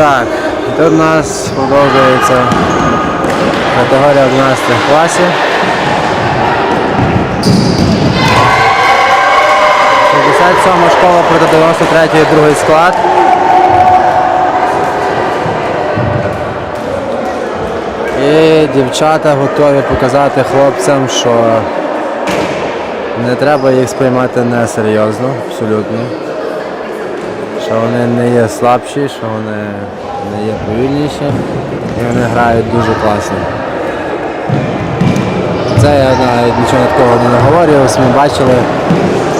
Так, тут у нас продовжується категорія 11 класів. 67 школа проти 93 другий склад. І дівчата готові показати хлопцям, що не треба їх сприймати несерйозно, абсолютно. Що вони не є слабші, що вони не є повільніші і вони грають дуже класно. Це я навіть нічого такого не наговорював, самі бачили.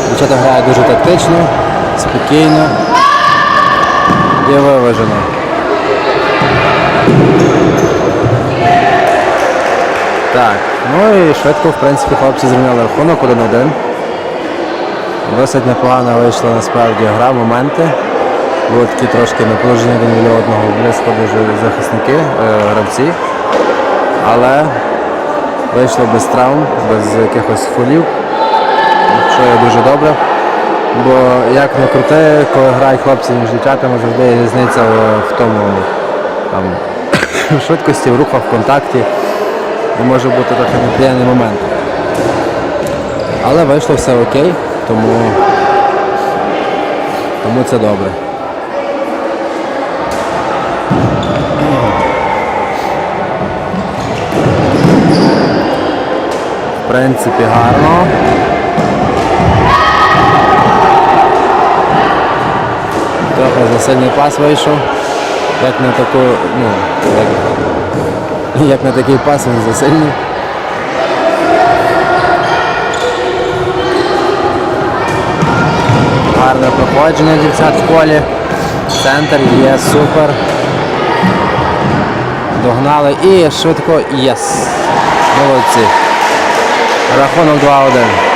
Дівчата грають дуже тактично, спокійно і виважено. Так, ну і швидко, в принципі, хлопці зрівняли рахунок 1-1. Досить непогано вийшла насправді гра, моменти. Були такі трошки напружені один біля одного, близько дуже захисники, е, гравці. Але вийшло без травм, без якихось фолів, що є дуже добре. Бо як не крути, коли грають хлопці між дівчатами, завжди різниця в- в тому там, швидкості, в рухах, в контакті. І може бути трохи неприємний момент. Але вийшло все окей, тому, тому це добре. В принципі, гарно. Трохи за сильний пас вийшов. Як на таку, ну, як, як на такий пас він засильний. Гарне проходження дівчат в полі. Центр є супер. Догнали і швидко єс. Молодці. Рахунок 2-1.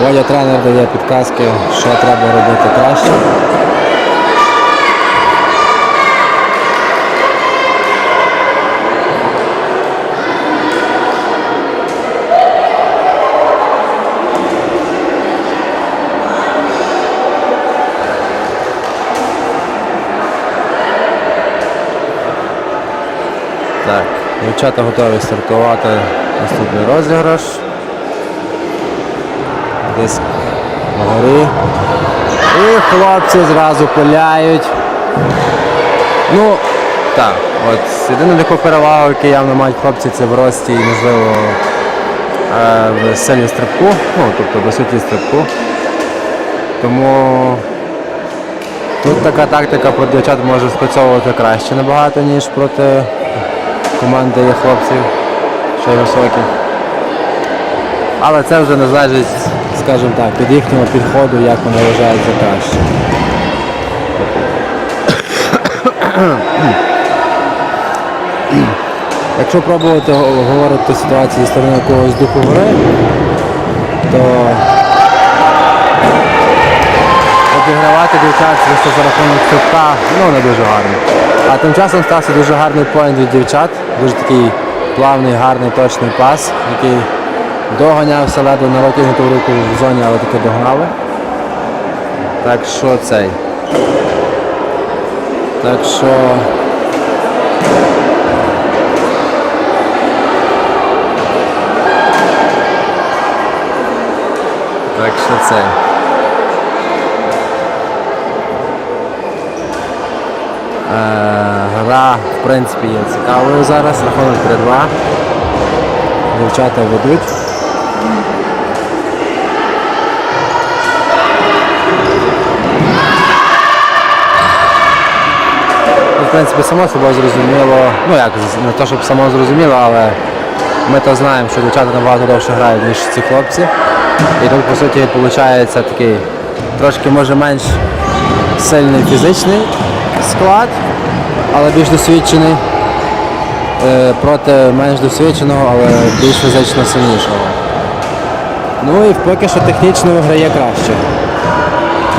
Бодя тренер дає підказки, що треба робити краще. Так, дівчата готові стартувати наступний розіграш. Десь вгорі. І хлопці зразу пиляють. Ну, так, от єдина таку перевагу, яку явно мають хлопці, це в рості і можливо е, в силі стрибку, ну, тобто в висоті стрибку. Тому тут така тактика проти дівчат може спрацьовувати краще набагато, ніж проти команди є хлопців, ще й високі. Але це вже не залежить, скажімо так, від їхнього підходу, як вони вважають за краще. Якщо пробувати го- говорити ситуацію зі сторони якогось духу гри, то обігравати дівчат за рахунок стрибка, ну не дуже гарно. А тим часом стався дуже гарний поінт від дівчат, дуже такий плавний, гарний, точний пас, який доганявся ледве на ротігнуту руку в зоні, але таки догнали. Так що цей. Так що. Так що це. Е, Гра, в принципі, є цікавою зараз. Рахунок 3-2. Дівчата ведуть. Ну, В принципі, само собою зрозуміло. Ну як, не то, щоб само зрозуміло, але ми то знаємо, що дівчата набагато довше грають, ніж ці хлопці. І тут, по суті, виходить такий трошки може менш сильний фізичний склад, але більш досвідчений е, проти менш досвідченого, але більш фізично сильнішого. Ну і поки що технічно виграє краще.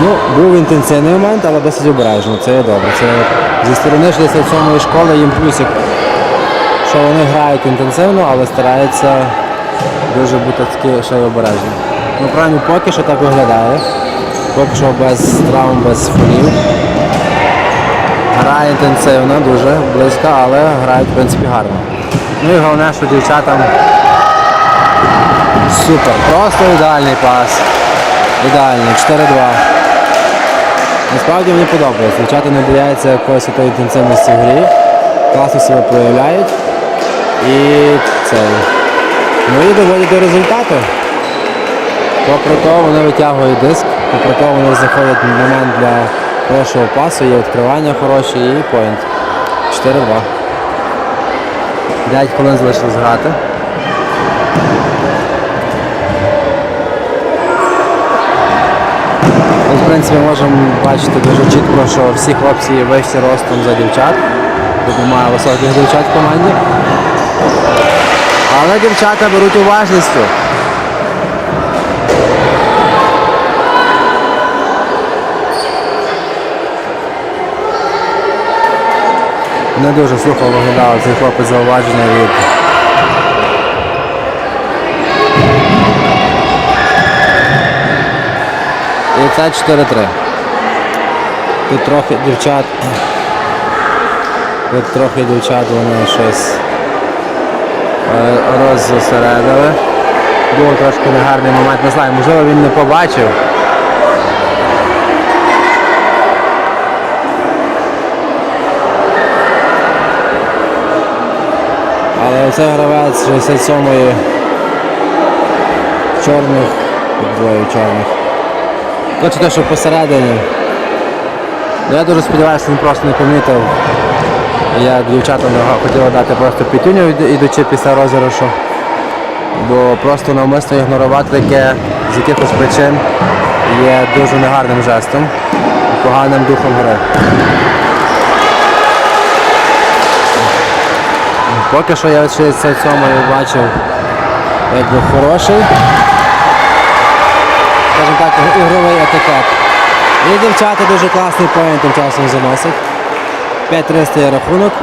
Ну, був інтенсивний момент, але досить обережно. Це є добре. Це зі сторони 67-ї школи їм плюсик що вони грають інтенсивно, але стараються дуже бути такі ще й обережні. Ну, правильно, поки що так виглядає. Поки що без травм, без фолів. Грає інтенсивно, дуже близько, але грають в принципі гарно. Ну і головне, що дівчатам супер. Просто ідеальний пас. Ідеальний. 4-2. Насправді мені подобається. Дівчата не бояться якоїсь тої інтенсивності в грі. Класно себе проявляють. І цей. Ну і доводять до результату. Попри то вони витягують диск, попри то вони знаходять момент для хорошого пасу, є відкривання хороші і поінт. 4-2. 5 хвилин залишилось грати. В принципі, можемо бачити дуже чітко, що всі хлопці вищі ростом за дівчат. Тут немає високих дівчат в команді. Але дівчата беруть уважністю. Не дуже сухо виглядав цей хлопець зауваження від І це 4-3. Тут трохи дівчат. Тут трохи дівчат вони щось е, роззосередили. Був трошки негарний момент, не знаю, можливо він не побачив. Оце гравець 67-ї чорних, двоє чорних. Хочу те, що посередині. Ну, Я дуже сподіваюся, він просто не помітив, як дівчата нога хотіла дати просто п'ятюню, ідучи після розіграшу. Бо просто навмисно ігнорувати таке з якихось причин є дуже негарним жестом поганим духом гри. Поки що я від 67-ї бачив якби хороший скажімо так, ігровий етикет. І дівчата дуже класний поєнт тим часом заносять. 5-300 рахунок.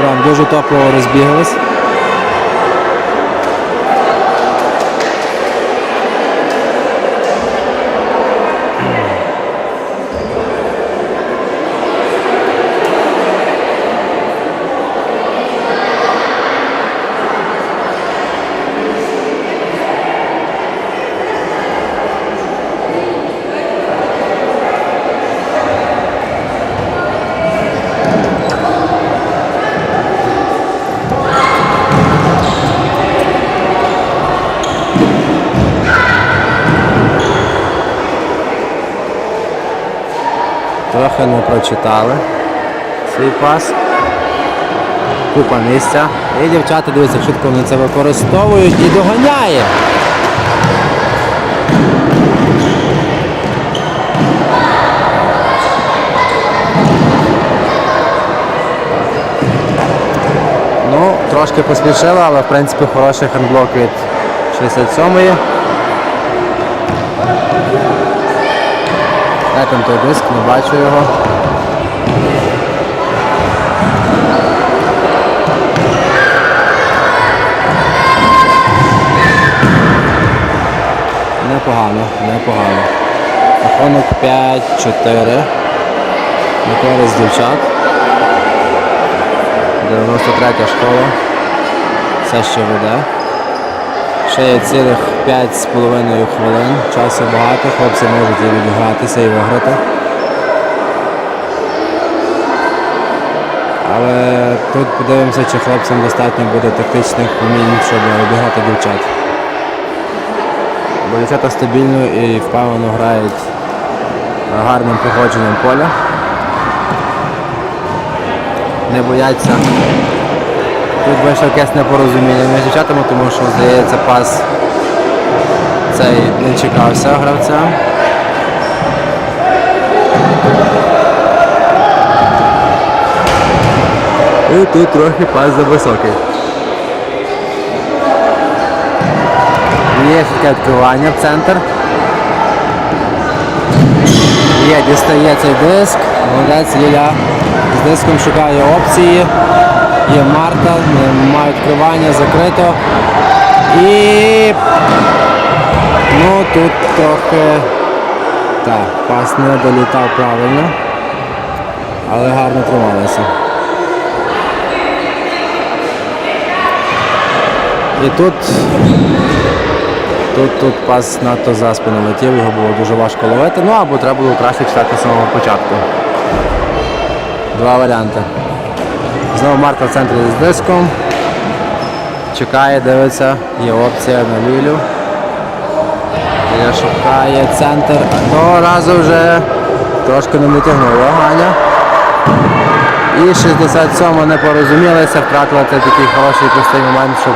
Прям дуже топово розбіглись. Трохи не прочитали свій пас. Купа місця. І дівчата, дивіться, швидко вони це використовують і доганяє. Ну, трошки поспішила, але в принципі хороший хендблок від 67-ї. Де там той диск, не бачу його. Непогано, непогано. Рахунок 5-4. На користь дівчат. 93 школа. Все ще веде. Ще є цілих 5,5 хвилин. Часу багато, хлопці можуть і відігратися і виграти. Але тут подивимося, чи хлопцям достатньо буде тактичних умінь, щоб обіграти дівчат. Бо дівчата стабільно і впевнено грають гарним походженням поля. Не бояться Тут вийшло якесь непорозуміння між дівчатами, тому що, здається, пас цей не чекався гравця. І тут трохи пас зависокий. Є таке відкривання в центр. Є, дістає цей диск. Молодець Ліля з диском шукає опції. Є Марта, немає відкривання, закрито. І ну тут трохи так, пас не долітав правильно, але гарно трималися. І тут, тут, тут пас надто за спину летів, його було дуже важко ловити, ну або треба було краще читати з самого початку. Два варіанти. Знову Марта в центрі з диском. Чекає, дивиться, є опція на Лілю. Ліля шукає центр. Того разу вже трошки не дотягнула Аня. І 67-му не порозумілися, втратила цей такий хороший простий момент, щоб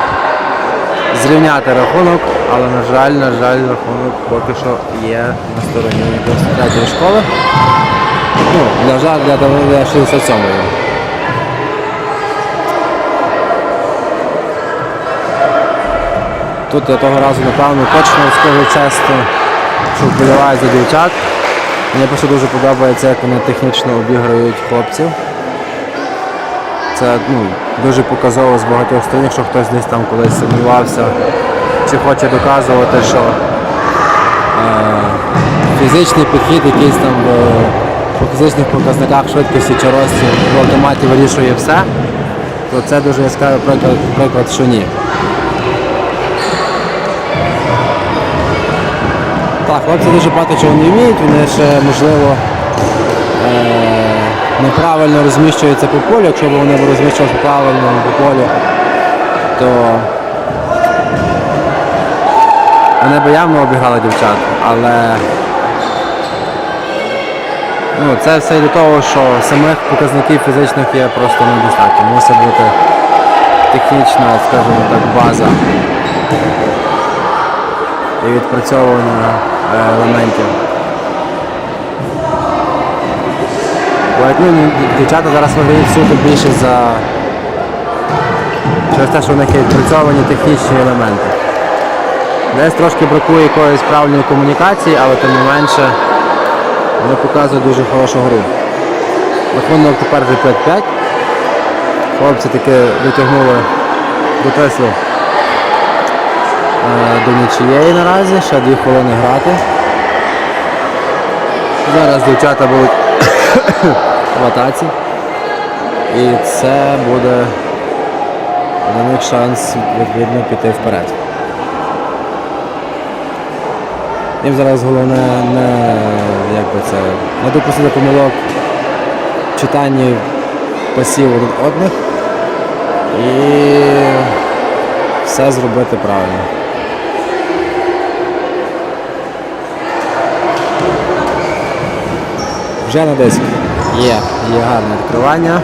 зрівняти рахунок, але на жаль, на жаль, рахунок поки що є на стороні 93 школи. Ну, для жаль, для 67-ї. Тут я того разу, напевно, точно скажу чесно, що вболіваю за дівчат. Мені просто дуже подобається, як вони технічно обіграють хлопців. Це ну, дуже показово з багатьох сторон, якщо хтось десь там колись сумнівався чи хоче доказувати, що е, фізичний підхід якийсь там в, по фізичних показниках швидкості чи рості в автоматі вирішує все, то це дуже яскравий приклад, приклад що ні. Так, хлопці дуже багато чого не вміють, вони ще можливо е, неправильно розміщуються по полю. Якщо б вони розміщувалися правильно по полю, то вони б явно обіграли дівчат. Але ну, це все до того, що самих показників фізичних є просто недостатньо. Мусить бути технічна, скажімо так, база і відпрацьовування е, елементів. Ну, дівчата зараз виграють суто більше за через те, що в них є відпрацьовані технічні елементи. Десь трошки бракує якоїсь правильної комунікації, але тим не менше вони показують дуже хорошу гру. Рахунок тепер вже 5-5. Хлопці таки дотягнули до Тесли е, до нічиєї наразі, ще дві хвилини грати. Зараз дівчата будуть в атаці. І це буде для них шанс відповідно піти вперед. Їм зараз головне не, як би це, не допустити помилок в читанні пасів один одних і все зробити правильно. Вже на диск. Є, є гарне відкривання.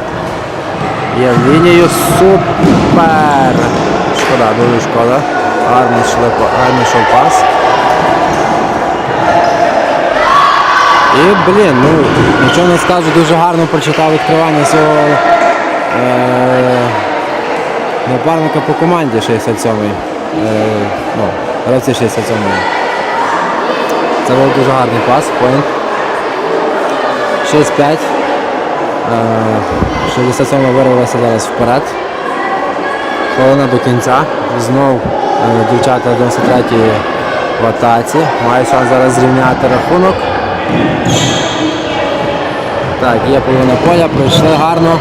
Є в лінію. Супер! Шкода, дуже шкода. Гарний шлип, гарний йшов пас. І, блін, ну, нічого не скажу, дуже гарно прочитав відкривання свого е, напарника по команді 67-ї. Е, ну, гравці 67-ї. Це був дуже гарний пас, поінт. 6-5. Е, 67 вирвалася зараз вперед. Хвилина до кінця. Знов е, дівчата 93 в атаці. Мають шанс зараз зрівняти рахунок. Так, є половина поля, пройшли гарно.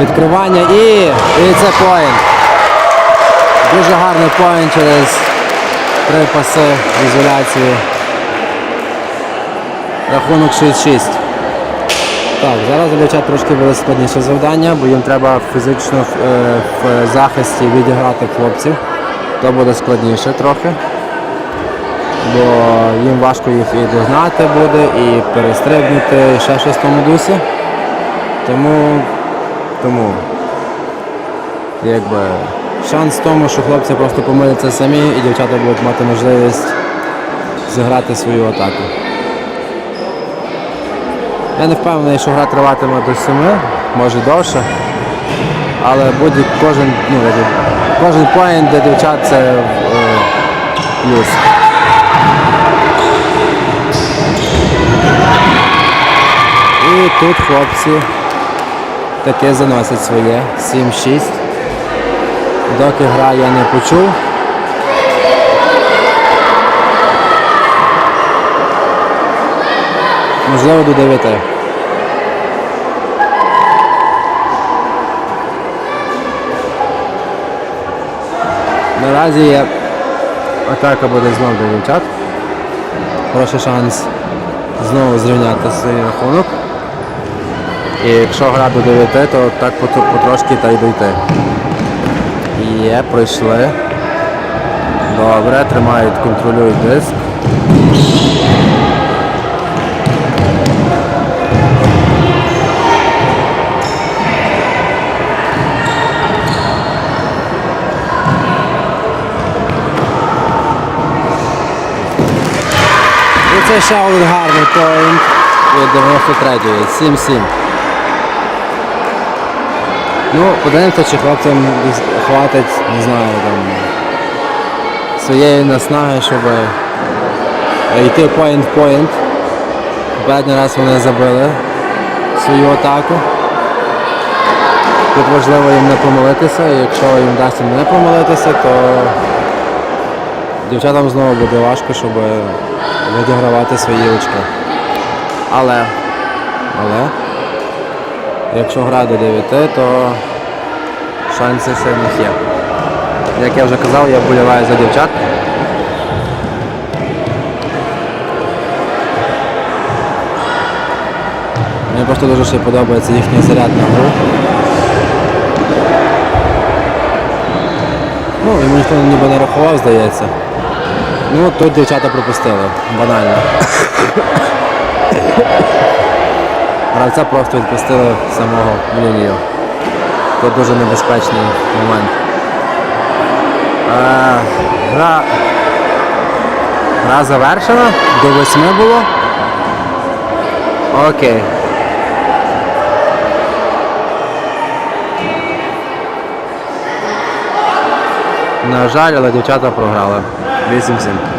Відкривання і, і це поінт. Дуже гарний поінт через три паси в ізоляції. Рахунок 6-6. Так, зараз дівчат трошки буде складніше завдання, бо їм треба фізично е, в захисті відіграти хлопців. То буде складніше трохи. Бо їм важко їх і догнати буде, і перестрибнути, і ще щось в тому дусі. Тому, тому якби, шанс в тому, що хлопці просто помиляться самі і дівчата будуть мати можливість зіграти свою атаку. Я не впевнений, що гра триватиме до 7, може довше. Але будь кожен, ну, кожен поінт для дівчат це е, плюс. І тут хлопці таки заносять своє 7-6. Доки гра я не почув. Можливо, до 9. Наразі є атака буде знову до дівчат. Хороший шанс знову зрівняти свій рахунок. І якщо гра до 9, то так потрошки та й дойти. Є, пройшли. Добре, тримають, контролюють диск. Це ще один гарний поінт від 93-ї. 7-7. Ну, подивимося, чи хлопцям хватить, не знаю, там своєї наснаги, щоб е, йти поінт в поінт. Попередній раз вони забили свою атаку. Тут важливо їм не помилитися, і якщо їм вдасться не помилитися, то дівчатам знову буде важко, щоб відігравати свої очки. Але, але, якщо гра до 9, то шанси ще в них є. Як я вже казав, я вболіваю за дівчат. Мені просто дуже ще подобається їхній заряд на гру. Ну, йому ніхто ніби не рахував, здається. Ну, тут дівчата пропустили. Банально. Гравця просто відпустили самого в лінію. Тут дуже небезпечний момент. Е, гра, гра завершена. До восьми було. Окей. На жаль, але дівчата програли. Blessings and